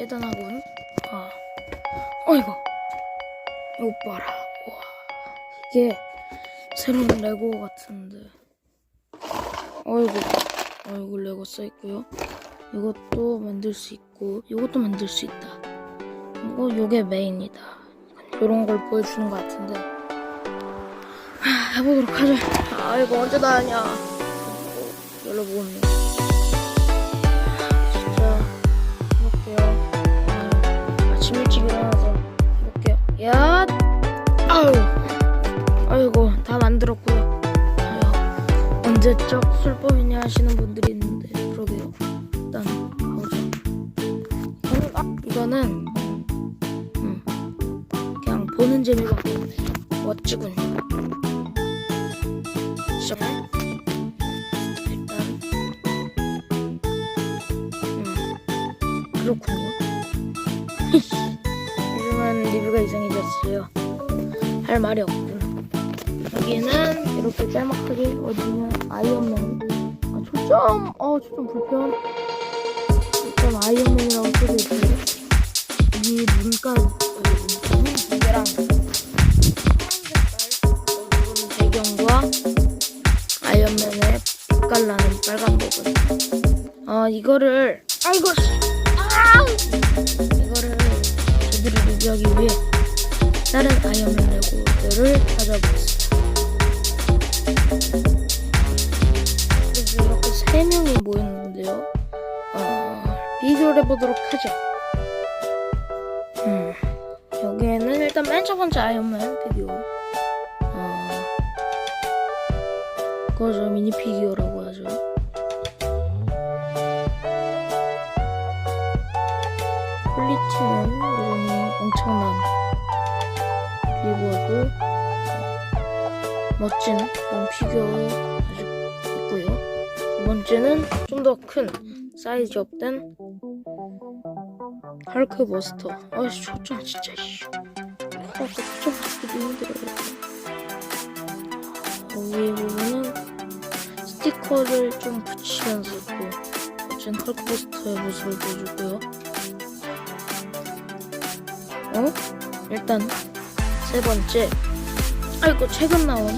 대단하군. 아, 어이구. 이거 봐라. 와, 이게 새로운 레고 같은데. 어이구, 어이구 레고 써 있고요. 이것도 만들 수 있고, 이것도 만들 수 있다. 그리고 요게 메인이다. 이런 걸 보여주는 것 같은데. 하, 해보도록 하자. 아, 이거 언제 다 하냐. 열어보겠네. 언제적 술법이냐 하시는 분들이 있는데, 그러게요. 일단, 가보자. 이거는, 아, 이거는, 음, 그냥 보는 재미밖에 없네. 멋지군요. 시작해. 일단, 음, 그렇군요. 요즘은 리뷰가 이상해졌어요. 할 말이 없군. 여기는 이렇게 짤막하게 어디냐 아이언맨. 아 초점, 어 초점 불편. 초점 아이언맨이라고 써져 있어요. 이 두개랑 어두운 배경과 아이언맨의 빛깔 나는 빨간 부분. 아 이거를 아이고 씨. 아! 이거를 제대로 리뷰하기 위해 다른 아이언맨 레고들을 찾아보겠습니다. 모였는데요. 어, 비교를 해보도록 하죠. 음, 여기에는 일단 맨 첫 번째 아이언맨 피규어. 어, 그거죠 미니 피규어라고 하죠. 퀄리티는 여전히 엄청난 그리고 멋진 그런 피규어. 두 번째는 좀 더 큰 사이즈 업된 헐크 버스터. 아이씨 초점 진짜 씨. 아, 초점 잡기도 힘들어요. 여기 보면은 스티커를 좀 붙이면서 또 멋진 헐크 버스터의 모습을 보여주고요. 어? 일단 세 번째 아이고 최근 나온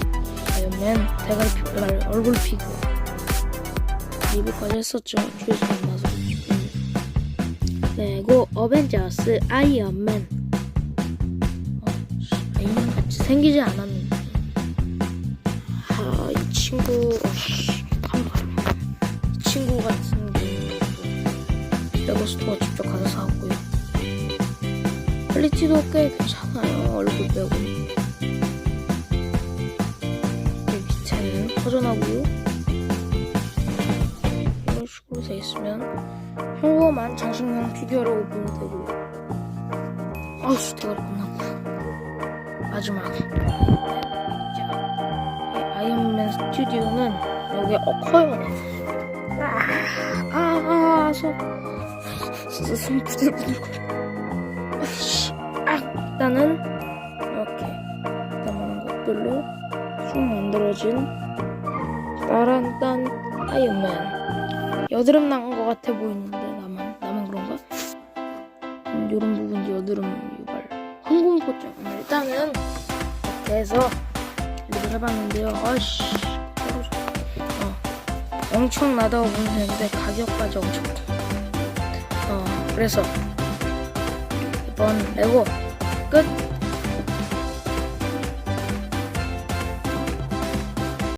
아이언맨 대가리 피 얼굴 피규어 리뷰까지 했었죠. 조회수 안 나서. 음. 그리고 어벤져스 아이언맨. 어, 씨, 아이언맨 같이 생기지 않았는데. 아 이 친구 어 씨 한번 이 친구 같은 게 레고 스토어 직접 가서 사왔고요. 퀄리티도 꽤 괜찮아요 얼굴 빼고. 이 밑에는 허전하고요 평범한 장식용 피규어라고 보면 되고요. 아우씨 대가리 끝났고 마지막. 자, 이 아이언맨 스튜디오는 여기 어 커요 아아아 아, 속 진짜 숨 부들부들 아이씨, 아, 일단은 이렇게 남은 것들로 쭉 만들어진 따란딴 아이언맨. 여드름 난 것 같아 보이는 이런 부분 여드름 유발 항공포증 음, 일단은 이렇게 해서 리뷰를 해봤는데요. 떨어져. 어, 엄청나다고 보면 되는데 가격까지 엄청 어 그래서 이번 레고 끝